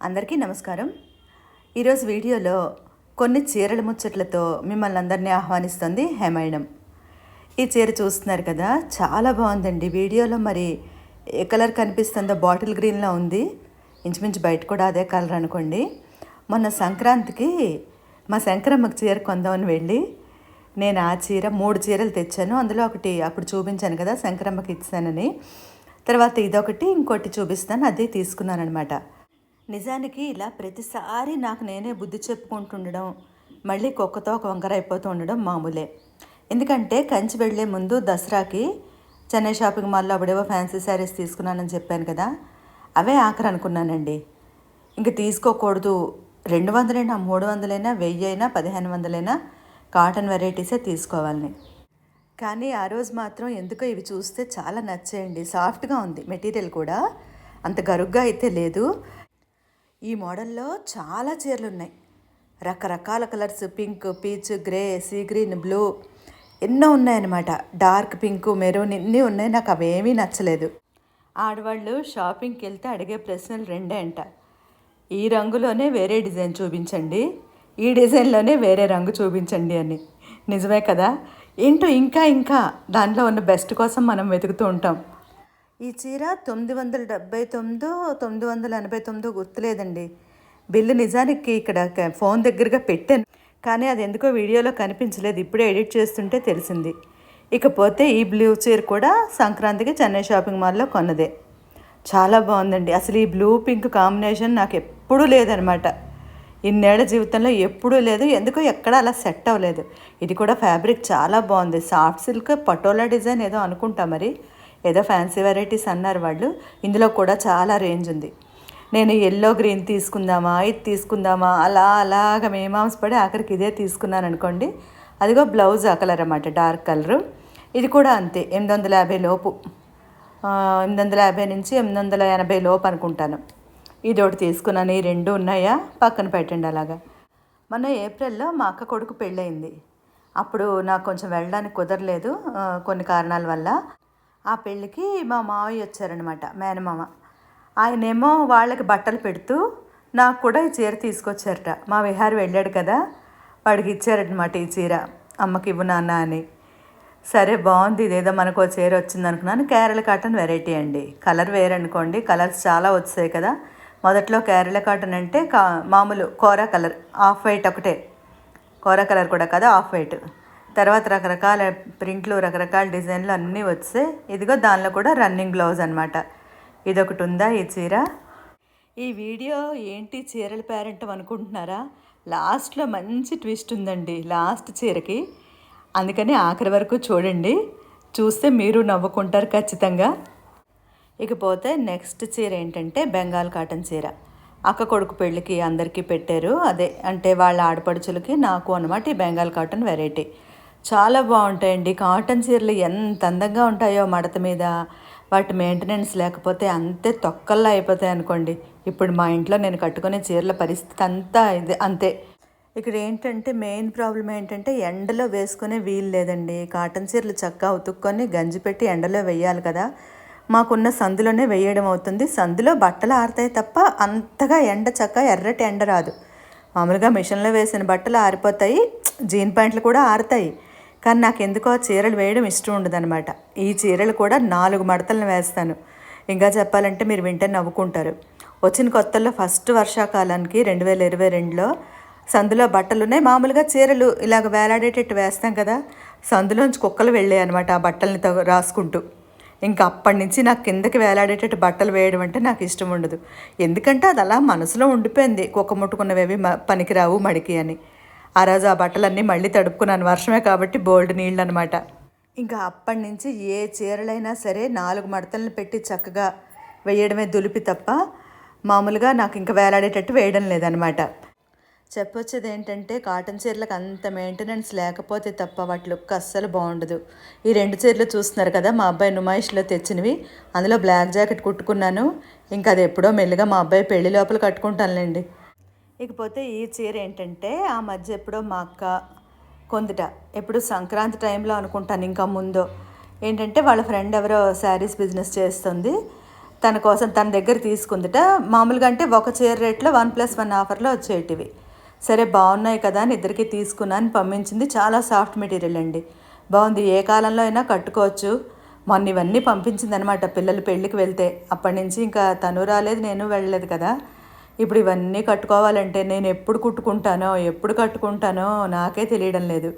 అందరికీ నమస్కారం. ఈరోజు వీడియోలో కొన్ని చీరల ముచ్చట్లతో మిమ్మల్ని అందరినీ ఆహ్వానిస్తుంది హేమాయణం ఈ చీర చూస్తున్నారు కదా చాలా బాగుందండి. వీడియోలో మరి ఏ కలర్ కనిపిస్తుందో బాటిల్ గ్రీన్లో ఉంది. ఇంచుమించు బయట కూడా అదే కలర్ అనుకోండి. మొన్న సంక్రాంతికి మా శంకరమ్మకి చీర కొందామని వెళ్ళి నేను ఆ చీర మూడు చీరలు తెచ్చాను. అందులో ఒకటి అప్పుడు చూపించాను కదా శంకరమ్మకి ఇచ్చానని. తర్వాత ఇదొకటి ఇంకోటి చూపిస్తాను అదే తీసుకున్నాను అనమాట నిజానికి ఇలా ప్రతిసారి నాకు నేనే బుద్ధి చెప్పుకుంటుండడం మళ్ళీ కుక్కతో ఒక వంకర అయిపోతూ ఉండడం మామూలే. ఎందుకంటే కంచి వెళ్ళే ముందు దసరాకి చెన్నై షాపింగ్ మాల్లో అప్పుడేవో ఫ్యాన్సీ శారీస్ తీసుకున్నానని చెప్పాను కదా అవే ఆఖరి అనుకున్నానండి. ఇంక తీసుకోకూడదు. రెండు వందలైనా మూడు వందలైనా వెయ్యి అయినా పదిహేను వందలైనా కాటన్ వెరైటీసే తీసుకోవాలని కానీ ఆ రోజు మాత్రం ఎందుకో ఇవి చూస్తే చాలా నచ్చేయండి. సాఫ్ట్గా ఉంది మెటీరియల్ కూడా. అంత గరుగ్గా అయితే లేదు. ఈ మోడల్లో చాలా చీరలు ఉన్నాయి. రకరకాల colours pink peach grey sea green blue ఎన్నో ఉన్నాయన్నమాట. డార్క్ పింక్ మెరూన్ ఇన్ని ఉన్నాయి. నాకు అవేమీ నచ్చలేదు. ఆడవాళ్ళు షాపింగ్కి వెళ్తే అడిగే ప్రశ్నలు రెండే అంట. ఈ రంగులోనే వేరే డిజైన్ చూపించండి. ఈ డిజైన్లోనే వేరే రంగు చూపించండి అని. నిజమే కదా? ఏంటో ఇంకా ఇంకా దాంట్లో ఉన్న బెస్ట్ కోసం మనం వెతుకుతూ ఉంటాం. ఈ చీర తొమ్మిది వందల డెబ్బై తొమ్మిదో తొమ్మిది వందల ఎనభై తొమ్మిదో గుర్తులేదండి. బిల్లు నిజానికి ఇక్కడ ఫోన్ దగ్గరగా పెట్టాను. కానీ అది ఎందుకో వీడియోలో కనిపించలేదు. ఇప్పుడే ఎడిట్ చేస్తుంటే తెలిసింది. ఇకపోతే ఈ బ్లూ చీర కూడా సంక్రాంతికి చెన్నై షాపింగ్ మాల్లో కొన్నదే. చాలా బాగుందండి. అసలు ఈ బ్లూ పింక్ కాంబినేషన్ నాకు ఎప్పుడూ లేదనమాట. ఇన్నేళ్ళ జీవితంలో ఎప్పుడూ లేదు ఎందుకో ఎక్కడ అలా సెట్ అవ్వలేదు. ఇది కూడా ఫ్యాబ్రిక్ చాలా బాగుంది. సాఫ్ట్ సిల్క్ పటోలా డిజైన్ ఏదో అనుకుంటా మరి. ఏదో ఫ్యాన్సీ వెరైటీస్ అన్నారు వాళ్ళు. ఇందులో కూడా చాలా రేంజ్ ఉంది. నేను ఎల్లో గ్రీన్ తీసుకుందామా ఇది తీసుకుందామా అలా అలాగ మేమాంసపడి ఆఖరికి ఇదే తీసుకున్నాను అనుకోండి. అదిగో బ్లౌజ్ ఆ కలర్ అన్నమాట డార్క్ కలరు. ఇది కూడా అంతే ఎనిమిది వందల యాభై లోపు. ఎనిమిది వందల యాభై నుంచి ఎనిమిది వందల ఎనభై లోపు అనుకుంటాను. ఇది ఒకటి తీసుకున్నాను. ఈ రెండు ఉన్నాయా? పక్కన పెట్టండి అలాగా. మొన్న ఏప్రిల్లో మా అక్క కొడుకు పెళ్ళయింది. అప్పుడు నాకు కొంచెం వెళ్ళడానికి కుదరలేదు కొన్ని కారణాల వల్ల. ఆ పెళ్ళికి మా మావయ్య వచ్చారనమాట మేనమామ. ఆయనేమో వాళ్ళకి బట్టలు పెడుతూ నాకు కూడా ఈ చీర తీసుకొచ్చారట. మా విహారి వెళ్ళాడు కదా వాడికి ఇచ్చారనమాట ఈ చీర. అమ్మకి ఇవ్వు నాన్న అని. సరే బాగుంది ఇదేదో మనకు చీర వచ్చింది అనుకున్నాను కేరళ కాటన్ వెరైటీ అండి. కలర్ వేరనుకోండి కలర్స్ చాలా వచ్చాయి కదా. మొదట్లో కేరళ కాటన్ అంటే కా మామూలు కోరా కలర్ ఆఫ్ వైట్ ఒకటే. కోరా కలర్ కూడా కదా ఆఫ్ వైట్. తర్వాత రకరకాల ప్రింట్లు రకరకాల డిజైన్లు అన్నీ వచ్చాయి ఇదిగో దానిలో కూడా రన్నింగ్ బ్లౌజ్ అనమాట ఇదొకటి ఉందా ఈ చీర? ఈ వీడియో ఏంటి చీరల పేరెంట్ అనుకుంటున్నారా? లాస్ట్లో మంచి ట్విస్ట్ ఉందండి లాస్ట్ చీరకి. అందుకని ఆఖరి వరకు చూడండి. చూస్తే మీరు నవ్వుకుంటారు ఖచ్చితంగా. ఇకపోతే నెక్స్ట్ చీర ఏంటంటే బెంగాల్ కాటన్ చీర. అక్క కొడుకు పెళ్ళికి అందరికీ పెట్టారు. అదే అంటే వాళ్ళ ఆడపడుచులకి నాకు అనమాట ఈ బెంగాల్ కాటన్ వెరైటీ చాలా బాగుంటాయండి. కాటన్ చీరలు ఎంత అందంగా ఉంటాయో మడత మీద. వాటి మెయింటెనెన్స్ లేకపోతే అంతే తొక్కల్లా అయిపోతాయి అనుకోండి. ఇప్పుడు మా ఇంట్లో నేను కట్టుకునే చీరల పరిస్థితి అంతా ఇది అంతే. ఇక్కడ ఏంటంటే మెయిన్ ప్రాబ్లం ఏంటంటే ఎండలో వేసుకునే వీలు లేదండి. కాటన్ చీరలు చక్కగా ఉతుక్కొని గంజి పెట్టి ఎండలో వేయాలి కదా. మాకున్న సందులోనే వేయడం అవుతుంది. సందులో బట్టలు ఆరుతాయి తప్ప అంతగా ఎండ చక్క ఎర్రటి ఎండ రాదు. మామూలుగా మిషన్లో వేసిన బట్టలు ఆరిపోతాయి. జీన్ ప్యాంట్లు కూడా ఆరుతాయి. కానీ నాకు ఎందుకో ఆ చీరలు వేయడం ఇష్టం ఉండదన్నమాట. ఈ చీరలు కూడా నాలుగు మడతలను వేస్తాను. ఇంకా చెప్పాలంటే మీరు వింటే నవ్వుకుంటారు. వచ్చిన కొత్తల్లో ఫస్ట్ వర్షాకాలానికి రెండు వేల ఇరవై రెండులో సందులో బట్టలు ఉన్నాయి మామూలుగా చీరలు ఇలాగ వేలాడేటట్టు వేస్తాం కదా. సందులోంచి కుక్కలు వెళ్ళాయి అనమాట ఆ బట్టల్ని తగ- రాసుకుంటూ. ఇంకా అప్పటి నుంచి నాకు కిందకి వేలాడేటట్టు బట్టలు వేయడం అంటే నాకు ఇష్టం ఉండదు. ఎందుకంటే అది అలా మనసులో ఉండిపోయింది. కుక్క ముట్టుకున్నవేవి పనికిరావు మడికి అని. ఆ రోజు ఆ బట్టలన్నీ మళ్ళీ తడుపుకున్నాను. వర్షమే కాబట్టి బోల్డ్ నీళ్ళు అనమాట ఇంకా అప్పటి నుంచి ఏ చీరలైనా సరే నాలుగు మడతలను పెట్టి చక్కగా వేయడమే దులిపి తప్ప మామూలుగా నాకు ఇంకా వేలాడేటట్టు వేయడం లేదనమాట. చెప్పొచ్చేది ఏంటంటే కాటన్ చీరలకు అంత మెయింటెనెన్స్ లేకపోతే తప్ప వాటి లుక్ అస్సలు బాగుండదు. ఈ రెండు చీరలు చూస్తున్నారు కదా మా అబ్బాయి నుమాయిష్లో తెచ్చినవి. అందులో బ్లాక్ జాకెట్ కుట్టుకున్నాను. ఇంకా అది ఎప్పుడో మెల్లిగా మా అబ్బాయి పెళ్ళి లోపల కట్టుకుంటానులేండి. ఇకపోతే ఈ చీర ఏంటంటే ఆ మధ్య ఎప్పుడో మా అక్క కొందిట ఎప్పుడు సంక్రాంతి టైంలో అనుకుంటాను ఇంకా ముందో. ఏంటంటే వాళ్ళ ఫ్రెండ్ ఎవరో శారీస్ బిజినెస్ చేస్తుంది. తన కోసం తన దగ్గర తీసుకుందిట. మామూలుగా అంటే ఒక చీర రేట్లో వన్ ప్లస్ వన్ ఆఫర్లో వచ్చేటివి. సరే బాగున్నాయి కదా అని ఇద్దరికి తీసుకున్నాను పంపించింది. చాలా సాఫ్ట్ మెటీరియల్ అండి. బాగుంది. ఏ కాలంలో అయినా కట్టుకోవచ్చు. మొన్న ఇవన్నీ పంపించింది అనమాట పిల్లలు పెళ్ళికి వెళ్తే. అప్పటి నుంచి ఇంకా తను రాలేదు నేను వెళ్ళలేదు కదా. ఇప్పుడు ఇవన్నీ కట్టుకోవాలంటే నేను ఎప్పుడు కుట్టుకుంటానో ఎప్పుడు కట్టుకుంటానో నాకే తెలియడం లేదు.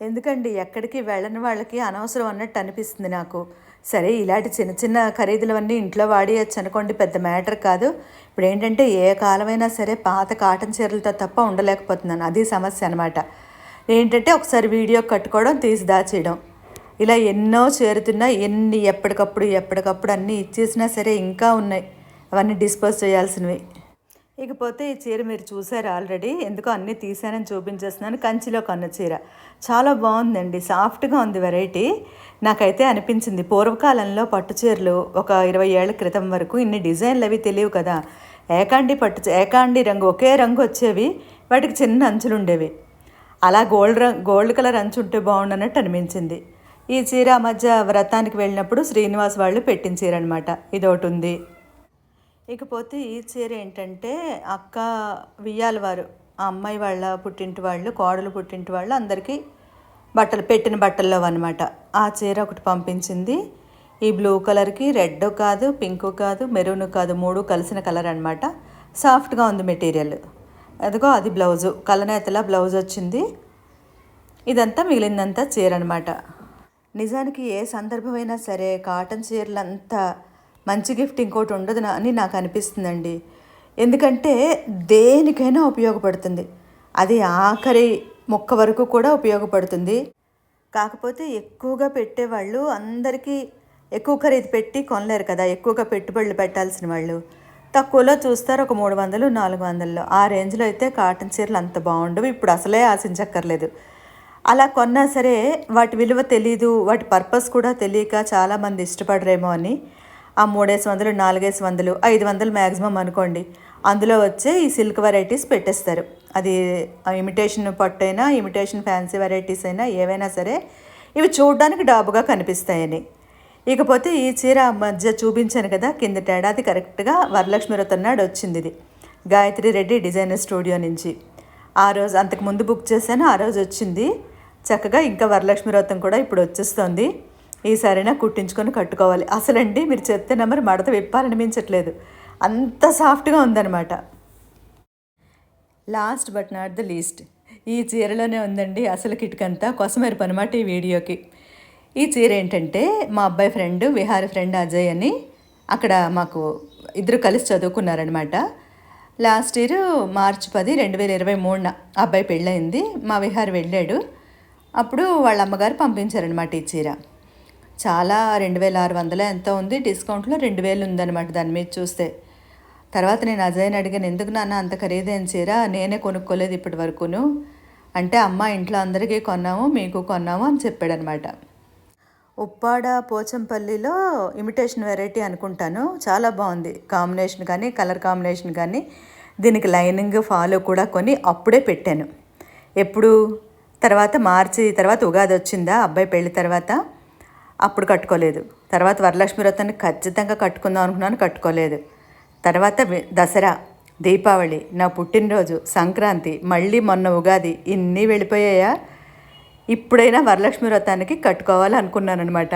ఎందుకండి? ఎక్కడికి వెళ్ళని వాళ్ళకి అనవసరం అన్నట్టు అనిపిస్తుంది నాకు. సరే ఇలాంటి చిన్న చిన్న ఖరీదులవన్నీ ఇంట్లో వాడేయచ్చు అనుకోండి పెద్ద మ్యాటర్ కాదు. ఇప్పుడు ఏంటంటే ఏ కాలమైనా సరే పాత కాటన్ చీరలతో తప్ప ఉండలేకపోతున్నాను. అది సమస్య అనమాట ఏంటంటే ఒకసారి వీడియో కట్టుకోవడం తీసి దాచేయడం. ఇలా ఎన్నో చేరుతున్నా ఎన్ని ఎప్పటికప్పుడు ఎప్పటికప్పుడు అన్నీ ఇచ్చేసినా సరే ఇంకా ఉన్నాయి. అవన్నీ డిస్పోజ్ చేయాల్సినవి. ఇకపోతే ఈ చీర మీరు చూసారు ఆల్రెడీ. ఎందుకో అన్నీ తీసానని చూపించేస్తున్నాను. కంచిలో కొన్న చీర. చాలా బాగుందండి. సాఫ్ట్గా ఉంది వెరైటీ. నాకైతే అనిపించింది. పూర్వకాలంలో పట్టు చీరలు ఒక ఇరవై ఏళ్ళ క్రితం వరకు ఇన్ని డిజైన్లు అవి తెలియవు కదా. ఏకాండి పట్టు ఏకాండి రంగు ఒకే రంగు వచ్చేవి వాటికి చిన్న అంచులు ఉండేవి అలా గోల్డ్ రంగ్ గోల్డ్ కలర్ అంచు ఉంటే బాగుండనట్టు అనిపించింది. ఈ చీర మధ్య వ్రతానికి వెళ్ళినప్పుడు శ్రీనివాస్ వాళ్ళు పెట్టిన చీర అనమాట ఇది ఒకటి ఉంది ఇకపోతే ఈ చీర ఏంటంటే అక్క వియ్యాల వారు ఆ అమ్మాయి వాళ్ళ పుట్టింటి వాళ్ళు కోడలు పుట్టింటి వాళ్ళు అందరికీ బట్టలు పెట్టిన బట్టల్లో అనమాట ఆ చీర ఒకటి పంపించింది. ఈ బ్లూ కలర్కి రెడ్ కాదు పింక్ కాదు మెరూన్ కాదు మూడు కలిసిన కలర్ అనమాట సాఫ్ట్గా ఉంది మెటీరియల్. అదిగో అది బ్లౌజు. కలనేతలా బ్లౌజ్ వచ్చింది. ఇదంతా మిగిలిందంతా చీర అనమాట నిజానికి ఏ సందర్భమైనా సరే కాటన్ చీరలంతా మంచి గిఫ్ట్ ఇంకోటి ఉండదు అని నాకు అనిపిస్తుందండి. ఎందుకంటే దేనికైనా ఉపయోగపడుతుంది. అది ఆఖరి మొక్క వరకు కూడా ఉపయోగపడుతుంది. కాకపోతే ఎక్కువగా పెట్టేవాళ్ళు అందరికీ ఎక్కువ ఖరీదు పెట్టి కొనలేరు కదా. ఎక్కువగా పెట్టుబడులు పెట్టాల్సిన వాళ్ళు. తక్కువలో చూస్తారు ఒక మూడు వందలు నాలుగు వందల్లో. ఆ రేంజ్లో అయితే కాటన్ చీరలు అంత బాగుండవు. ఇప్పుడు అసలే ఆశించక్కర్లేదు. అలా కొన్నా సరే వాటి విలువ తెలీదు. వాటి పర్పస్ కూడా తెలియక చాలామంది ఇష్టపడరేమో అని. ఆ మూడేసి వందలు నాలుగేసి వందలు ఐదు వందలు మ్యాక్సిమం అనుకోండి. అందులో వచ్చే ఈ సిల్క్ వెరైటీస్ పెట్టేస్తారు. అది ఇమిటేషన్ పట్టు అయినా ఇమిటేషన్ ఫ్యాన్సీ వెరైటీస్ అయినా ఏవైనా సరే ఇవి చూడడానికి డాబుగా కనిపిస్తాయని. ఇకపోతే ఈ చీర మధ్య చూపించాను కదా కిందటేడాది కరెక్ట్గా వరలక్ష్మి వ్రతం నాడు వచ్చింది ఇది. గాయత్రి రెడ్డి డిజైనర్ స్టూడియో నుంచి. ఆ రోజు అంతకు ముందు బుక్ చేశాను ఆ రోజు వచ్చింది. చక్కగా ఇంకా వరలక్ష్మి వ్రతం కూడా ఇప్పుడు వచ్చేస్తుంది. ఈసారైనా కుట్టించుకొని కట్టుకోవాలి. అసలండి మీరు చెప్తే నెంబర్ మడత విప్పాలనిపించట్లేదు. అంత సాఫ్ట్గా ఉందన్నమాట. Last but not the least ఈ చీరలోనే ఉందండి అసలు కిటుకంతా కొసమెరుపు అనమాట ఈ వీడియోకి. ఈ చీర ఏంటంటే మా అబ్బాయి ఫ్రెండ్ విహారీ ఫ్రెండ్ అజయ్ అని అక్కడ మాకు ఇద్దరు కలిసి చదువుకున్నారనమాట లాస్ట్ ఇయర్ మార్చి పది రెండు వేల ఇరవై మూడున అబ్బాయి పెళ్ళయింది మా విహార్ వెళ్ళాడు. అప్పుడు వాళ్ళ అమ్మగారు పంపించారనమాట ఈ చీర. చాలా రెండు వేల ఆరు వందల ఎంత ఉంది డిస్కౌంట్లో రెండు వేలు ఉందన్నమాట దాని మీద చూస్తే. తర్వాత నేను అజయ్ని అడిగాను ఎందుకు నాన్న అంత ఖరీదైన చీర? నేనే కొనుక్కోలేదు ఇప్పటి వరకును. అంటే అమ్మ ఇంట్లో అందరికీ కొన్నాము మీకు కొన్నాము అని చెప్పాడనమాట. ఉప్పాడ పోచంపల్లిలో ఇమిటేషన్ వెరైటీ అనుకుంటాను. చాలా బాగుంది కాంబినేషన్ కానీ కలర్ కాంబినేషన్ కానీ. దీనికి లైనింగ్ ఫాలో కూడా కొని అప్పుడే పెట్టాను. ఎప్పుడు? తర్వాత మార్చి తర్వాత ఉగాది వచ్చిందా? అబ్బాయి పెళ్ళి తర్వాత? అప్పుడు కట్టుకోలేదు. తర్వాత వరలక్ష్మి వ్రతాన్ని ఖచ్చితంగా కట్టుకుందాం అనుకున్నాను కట్టుకోలేదు. తర్వాత దసరా దీపావళి నా పుట్టినరోజు సంక్రాంతి మళ్ళీ మొన్న ఉగాది ఇన్ని వెళ్ళిపోయాయా? ఇప్పుడైనా వరలక్ష్మి వ్రతానికి కట్టుకోవాలనుకున్నానమాట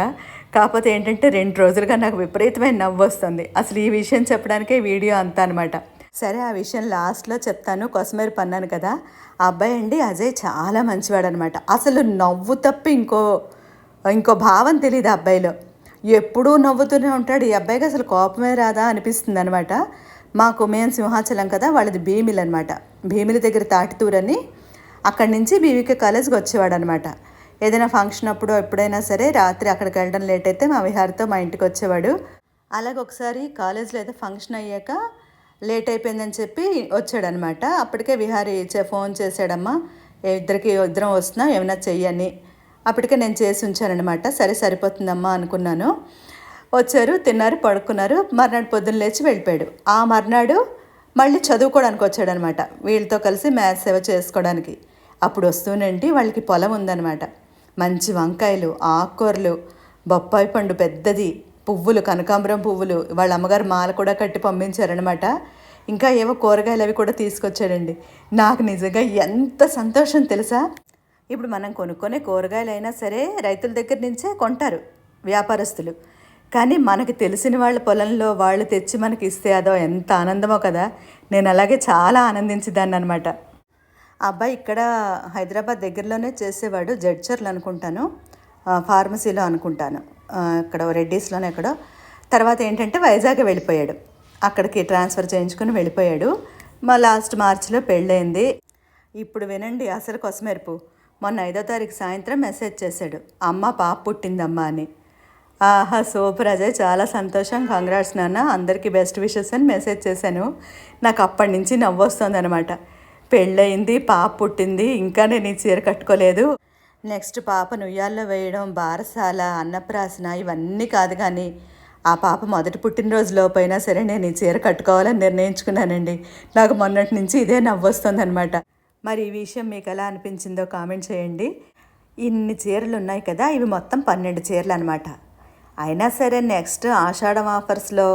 కాకపోతే ఏంటంటే రెండు రోజులుగా నాకు విపరీతమైన నవ్వు వస్తుంది. అసలు ఈ విషయం చెప్పడానికే వీడియో అంతా అనమాట సరే ఆ విషయం లాస్ట్లో చెప్తాను. కొసమేరు పన్నాను కదా. ఆ అబ్బాయి అండి అజయ్ చాలా మంచివాడనమాట అసలు నవ్వు తప్పి ఇంకో ఇంకో భావం తెలియదు అబ్బాయిలో. ఎప్పుడూ నవ్వుతూనే ఉంటాడు. ఈ అబ్బాయికి అసలు కోపమే రాదా అనిపిస్తుంది అనమాట మాకు మేము సింహాచలం కదా వాళ్ళది భీమిలి అనమాట భీమిలి దగ్గర తాటితూరని అక్కడి నుంచి బీవీకే కాలేజ్కి వచ్చేవాడు అనమాట ఏదైనా ఫంక్షన్ అప్పుడు ఎప్పుడైనా సరే రాత్రి అక్కడికి వెళ్ళడం లేట్ అయితే మా విహార్తో మా ఇంటికి వచ్చేవాడు. అలాగే ఒకసారి కాలేజ్లో అయితే ఫంక్షన్ అయ్యాక లేట్ అయిపోయిందని చెప్పి వచ్చాడనమాట అప్పటికే విహారీ చే ఫోన్ చేశాడమ్మా ఇద్దరికి ఇద్దరం వస్తున్నా ఏమైనా చెయ్యని. అప్పటికే నేను చేసి ఉంచానఅనమాట సరే సరిపోతుందమ్మా అనుకున్నాను. వచ్చారు తిన్నారు పడుకున్నారు. మర్నాడు పొద్దున్న లేచి వెళ్ళిపోయాడు. ఆ మర్నాడు మళ్ళీ చదువుకోవడానికి వచ్చాడనమాట వీళ్ళతో కలిసి మ్యాథ్స్ సేవ చేసుకోవడానికి. అప్పుడు వస్తూనండి వాళ్ళకి పొలం ఉందనమాట మంచి వంకాయలు ఆకుకూరలు బొప్పాయి పండు పెద్దది పువ్వులు కనకాంబరం పువ్వులు. వాళ్ళ అమ్మగారు మాల కూడా కట్టి పంపించారనమాట ఇంకా ఏవో కూరగాయలు అవి కూడా తీసుకొచ్చాడండి. నాకు నిజంగా ఎంత సంతోషం తెలుసా? ఇప్పుడు మనం కొనుక్కునే కూరగాయలు అయినా సరే రైతుల దగ్గర నుంచే కొంటారు వ్యాపారస్తులు. కానీ మనకు తెలిసిన వాళ్ళ పొలంలో వాళ్ళు తెచ్చి మనకి ఇస్తే అదో ఎంత ఆనందమో కదా. నేను అలాగే చాలా ఆనందించేదాన్ని అనమాట అబ్బాయి ఇక్కడ హైదరాబాద్ దగ్గరలోనే చేసేవాడు జడ్చర్లు అనుకుంటాను. ఫార్మసీలో అనుకుంటాను. ఇక్కడ రెడ్డీస్లోనే ఎక్కడో. తర్వాత ఏంటంటే వైజాగ్ వెళ్ళిపోయాడు. అక్కడికి ట్రాన్స్ఫర్ చేయించుకుని వెళ్ళిపోయాడు. మా లాస్ట్ మార్చిలో పెళ్ళయింది. ఇప్పుడు వినండి అసలు కొసమెరుపు. మొన్న ఐదో తారీఖు సాయంత్రం మెసేజ్ చేశాడు. అమ్మ పాప పుట్టిందమ్మా అని. ఆహా సూపర్ అజయ్ చాలా సంతోషం. కంగ్రాట్స్ నాన్న. అందరికీ బెస్ట్ విషెస్ అని మెసేజ్ చేశాను. నాకు అప్పటి నుంచి నవ్వు వస్తుంది అనమాట పెళ్ళయింది పాప పుట్టింది ఇంకా నేను ఈ చీర కట్టుకోలేదు. నెక్స్ట్ పాపను ఉయ్యాల్లో వేయడం బారసాల అన్నప్రాసన ఇవన్నీ కాదు కానీ ఆ పాప మొదటి పుట్టినరోజులోపైనా సరే నేను ఈ చీర కట్టుకోవాలని నిర్ణయించుకున్నానండి. నాకు మొన్నటి నుంచి ఇదే నవ్వొస్తుంది అనమాట మరి ఈ విషయం మీకు ఎలా అనిపించిందో కామెంట్ చేయండి. ఇన్ని చీరలు ఉన్నాయి కదా ఇవి మొత్తం పన్నెండు చీరలు అనమాట అయినా సరే నెక్స్ట్ ఆషాఢం ఆఫర్స్లో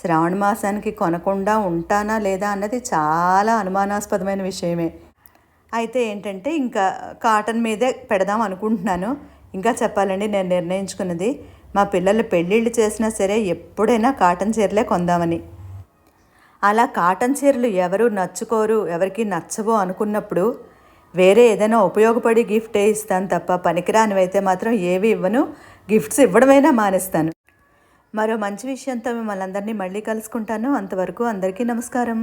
శ్రావణ మాసానికి కొనకుండా ఉంటానా లేదా అన్నది చాలా అనుమానాస్పదమైన విషయమే. అయితే ఏంటంటే ఇంకా కాటన్ మీదే పెడదాం అనుకుంటున్నాను. ఇంకా చెప్పాలండి నేను నిర్ణయించుకున్నది మా పిల్లలు పెళ్ళిళ్ళు చేసినా సరే ఎప్పుడైనా కాటన్ చీరలే కొందామని. అలా కాటన్ చీరలు ఎవరు నచ్చుకోరు ఎవరికి నచ్చవు అనుకున్నప్పుడు వేరే ఏదైనా ఉపయోగపడి గిఫ్టే ఇస్తాను తప్ప పనికిరానివైతే మాత్రం ఏవి ఇవ్వను. గిఫ్ట్స్ ఇవ్వడమైనా మానేస్తాను. మరో మంచి విషయంతో మిమ్మల్ని అందరినీ మళ్ళీ కలుసుకుంటాను. అంతవరకు అందరికీ నమస్కారం.